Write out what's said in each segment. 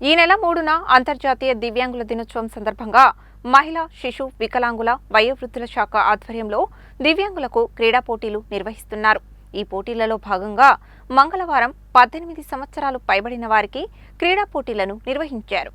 ఈ నెల మూడున అంతర్జాతీయ దివ్యాంగుల దినోత్సవం సందర్భంగా మహిళా శిశు వికలాంగుల వయోవృద్ధుల శాఖ ఆధ్వర్యంలో దివ్యాంగులకు క్రీడా పోటీలు నిర్వహిస్తున్నారు. ఈ పోటీలలో భాగంగా మంగళవారం పద్దెనిమిది సంవత్సరాలు పైబడిన వారికి క్రీడా పోటీలను నిర్వహించారు.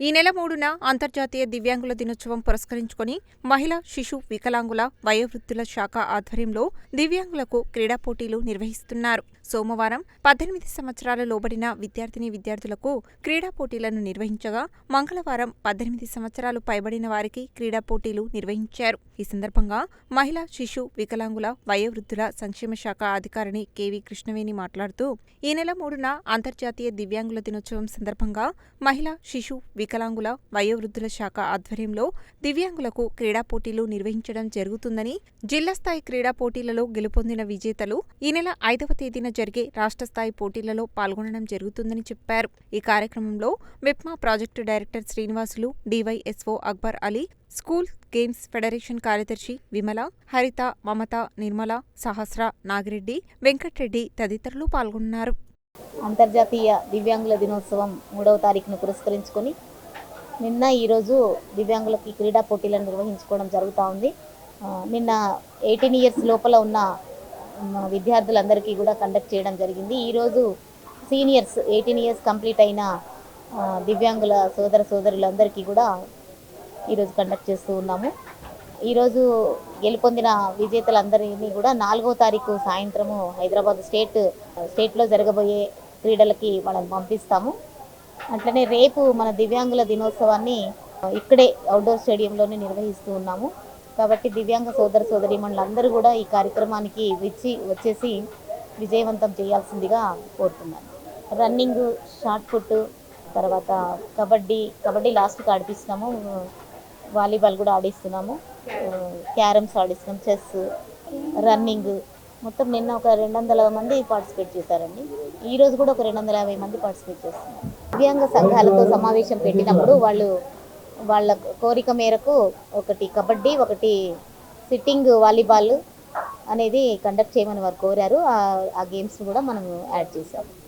ఈ నెల మూడున అంతర్జాతీయ దివ్యాంగుల దినోత్సవం పురస్కరించుకొని మహిళా శిశు వికలాంగుల వయోవృద్ధుల శాఖ ఆధ్వర్యంలో దివ్యాంగులకు క్రీడా పోటీలు నిర్వహిస్తున్నారు. సోమవారం పద్దెనిమిది సంవత్సరాల లోబడిన విద్యార్థిని విద్యార్థులకు క్రీడా పోటీలను నిర్వహించగా మంగళవారం పద్దెనిమిది సంవత్సరాలు పైబడిన వారికి క్రీడా పోటీలు నిర్వహించారు. ఈ సందర్భంగా మహిళా శిశు వికలాంగుల వయోవృద్ధుల సంక్షేమ శాఖ అధికారిని కెవి కృష్ణవేణి మాట్లాడుతూ ఈ నెల మూడున అంతర్జాతీయ దివ్యాంగుల దినోత్సవం సందర్భంగా మహిళా శిశు వికలాంగుల వయోవృద్ధుల శాఖ ఆధ్వర్యంలో దివ్యాంగులకు క్రీడా పోటీలు నిర్వహించడం జరుగుతుందని జిల్లా స్థాయి క్రీడా పోటీలలో గెలుపొందిన విజేతలు ఈ నెల ఐదవ తేదీన జరిగే రాష్ట్ర స్థాయి పోటీలలో పాల్గొనడం జరుగుతుందని చెప్పారు. ఈ కార్యక్రమంలో MEPMA project director Srinivasulu DYSO Akbar Ali school games federation కార్యదర్శి విమల హరిత మమత నిర్మల సహస్ర నాగిరెడ్డి వెంకట్రెడ్డి తదితరులు పాల్గొన్నారు. అంతర్జాతీయ దివ్యాంగుల దినోత్సవం మూడవ తారీఖును పురస్కరించుకొని నిన్న ఈరోజు దివ్యాంగులకి క్రీడా పోటీలను నిర్వహించుకోవడం జరుగుతూ ఉంది. నిన్న ఎయిటీన్ ఇయర్స్ లోపల ఉన్న విద్యార్థులందరికీ కూడా కండక్ట్ చేయడం జరిగింది. ఈరోజు సీనియర్స్ ఎయిటీన్ ఇయర్స్ కంప్లీట్ అయిన దివ్యాంగుల సోదర సోదరులందరికీ కూడా ఈరోజు కండక్ట్ చేస్తూ ఉన్నాము. ఈరోజు గెలుపొందిన విజేతలందరినీ కూడా నాలుగో తారీఖు సాయంత్రము హైదరాబాద్ స్టేట్ స్టేట్లో జరగబోయే క్రీడలకి వాళ్ళని పంపిస్తాము. అట్లనే రేపు మన దివ్యాంగుల దినోత్సవాన్ని ఇక్కడే అవుట్డోర్ స్టేడియంలోనే నిర్వహిస్తూ ఉన్నాము. కాబట్టి దివ్యాంగ సోదర సోదరీమణులందరూ కూడా ఈ కార్యక్రమానికి వచ్చి వచ్చేసి విజయవంతం చేయాల్సిందిగా కోరుతున్నాను. రన్నింగ్ షార్ట్ పుట్ తర్వాత కబడ్డీ కబడ్డీ లాస్ట్కి ఆడిపిస్తున్నాము. వాలీబాల్ కూడా ఆడిస్తున్నాము. క్యారమ్స్ ఆడిస్తున్నాం చెస్ రన్నింగ్ మొత్తం నిన్న ఒక రెండు వందల మంది పార్టిసిపేట్ చేశారండి. ఈ రోజు కూడా ఒక రెండు వందల యాభై మంది పార్టిసిపేట్ చేస్తున్నారు. దివ్యాంగ సంఘాలతో సమావేశం పెట్టినప్పుడు వాళ్ళు వాళ్ళ కోరిక మేరకు ఒకటి కబడ్డీ ఒకటి సిట్టింగ్ వాలీబాల్ అనేది కండక్ట్ చేయమని వారు కోరారు. ఆ- ఆ గేమ్స్ కూడా మనం యాడ్ చేసాము